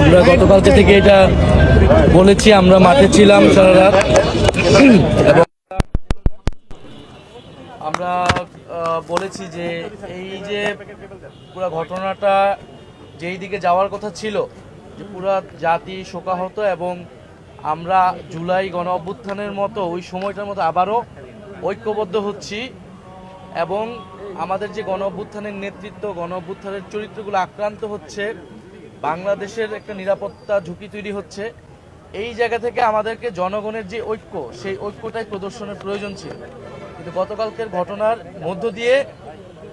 আমরা গতকালকে থেকে এটা বলেছি, আমরা মাঠে ছিলাম সারা রাত। আমরা বলেছি যে এই যে পুরো ঘটনাটা যেই দিকে যাওয়ার কথা ছিল, যে পুরা জাতি শোকাহত এবং আমরা জুলাই গণ অভ্যুত্থানের মতো ওই সময়টার মতো আবারও ঐক্যবদ্ধ হচ্ছি এবং আমাদের যে গণ অভ্যুত্থানের নেতৃত্ব, গণ অভ্যুত্থানের চরিত্রগুলো আক্রান্ত হচ্ছে বাংলাদেশের একটা নিরাপত্তা ঝুঁকি তৈরি হচ্ছে। এই জায়গা থেকে আমাদেরকে জনগণের যে ঐক্য, সেই ঐক্যটাই প্রদর্শনের প্রয়োজন ছিল। কিন্তু গতকালকের ঘটনার মধ্য দিয়ে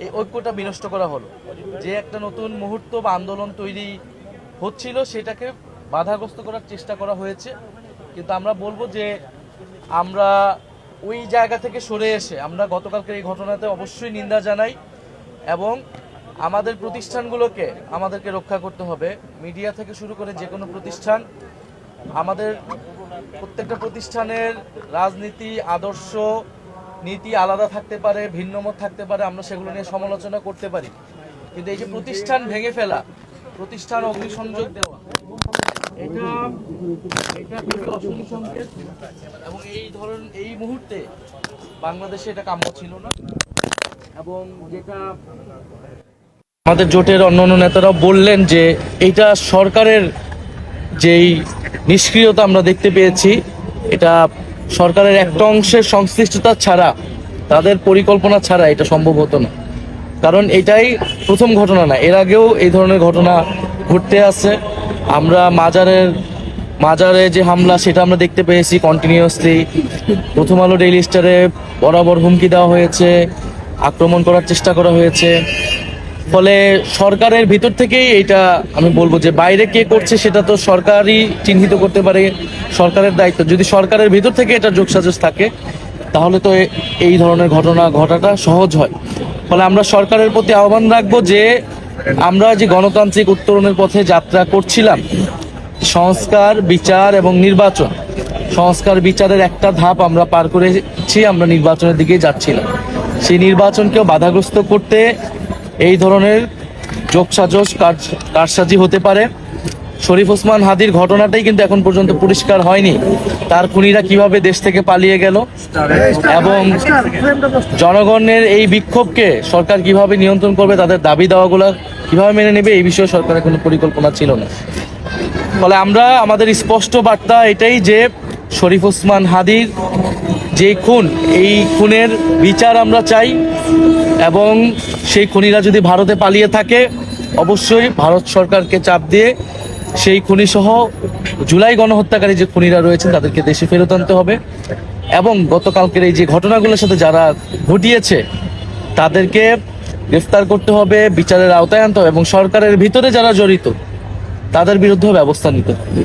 এই ঐক্যটা বিনষ্ট করা হলো। যে একটা নতুন মুহূর্ত বা আন্দোলন তৈরি হচ্ছিল, সেটাকে বাধাগ্রস্ত করার চেষ্টা করা হয়েছে। কিন্তু আমরা বলব যে, আমরা ওই জায়গা থেকে সরে এসে, আমরা গতকালকের এই ঘটনাতে অবশ্যই নিন্দা জানাই এবং আমাদের প্রতিষ্ঠানগুলোকে আমাদেরকে রক্ষা করতে হবে। মিডিয়া থেকে শুরু করে যে কোনো প্রতিষ্ঠান, আমাদের প্রত্যেকটা প্রতিষ্ঠানের রাজনীতি, আদর্শ, নীতি আলাদা থাকতে পারে, ভিন্নমত থাকতে পারে, আমরা সেগুলো নিয়ে সমালোচনা করতে পারি। কিন্তু এই যে প্রতিষ্ঠান ভেঙে ফেলা, প্রতিষ্ঠান অগ্নিসংযোগ দেওয়া, এটা এটা অশুভ সংকেত। এবং এই ধরন, এই মুহূর্তে বাংলাদেশে এটা কাম্য ছিল না। এবং যেটা আমাদের জোটের অন্য অন্য নেতারাও বললেন যে এটা সরকারের যেই নিষ্ক্রিয়তা আমরা দেখতে পেয়েছি, এটা সরকারের একটা অংশের সংশ্লিষ্টতা ছাড়া, তাদের পরিকল্পনা ছাড়া এটা সম্ভব হতো না। কারণ এটাই প্রথম ঘটনা না, এর আগেও এই ধরনের ঘটনা ঘটতে আছে। আমরা মাজারের, মাজারে যে হামলা, সেটা আমরা দেখতে পেয়েছি কন্টিনিউয়াসলি প্রথম আলো ডেইলি স্টারে বরাবর হুমকি দেওয়া হয়েছে, আক্রমণ করার চেষ্টা করা হয়েছে। ফলে সরকারের ভিতর থেকেই এটা আমি বলব যে বাইরে কে করছে সেটা তো সরকারই চিহ্নিত করতে পারে, সরকারের দায়িত্ব। যদি সরকারের ভিতর থেকে এটা যোগসাজস থাকে, তাহলে তো এই ধরনের ঘটনা ঘটাটা সহজ হয়। ফলে আমরা সরকারের প্রতি আহ্বান রাখব যে আমরা যে গণতান্ত্রিক উত্তরণের পথে যাত্রা করছিলাম, সংস্কার, বিচার এবং নির্বাচন, সংস্কার, বিচারের একটা ধাপ আমরা পার করেছি, আমরা নির্বাচনের দিকে যাচ্ছিলাম। সেই নির্বাচনকেও বাধাগ্রস্ত করতে এই ধরনের যোগসাজস কার- কারসাজি হতে পারে। শরীফ ওসমান হাদির ঘটনাটাই কিন্তু এখন পর্যন্ত পরিষ্কার হয়নি। তার খুনিরা কীভাবে দেশ থেকে পালিয়ে গেল এবং জনগণের এই বিক্ষোভকে সরকার কীভাবে নিয়ন্ত্রণ করবে, তাদের দাবি দাওয়াগুলো কীভাবে মেনে নেবে, এই বিষয়ে সরকারের কোনো পরিকল্পনা ছিল না। ফলে আমরা, আমাদের স্পষ্ট বার্তা এটাই যে, শরীফ ওসমান হাদির যে খুন, এই খুনের বিচার আমরা চাই এবং সেই খুনিরা যদি ভারতে পালিয়ে থাকে, অবশ্যই ভারত সরকারকে চাপ দিয়ে সেই খুনি সহ জুলাই গণহত্যাকারী যে খুনিরা রয়েছেন, তাদেরকে দেশে ফেরত আনতে হবে এবং গতকালকের এই যে ঘটনাগুলোর সাথে যারা ঘটিয়েছে, তাদেরকে গ্রেফতার করতে হবে, বিচারের আওতায় আনতে হবে এবং সরকারের ভিতরে যারা জড়িত, তাদের বিরুদ্ধে ব্যবস্থা নিতে হবে।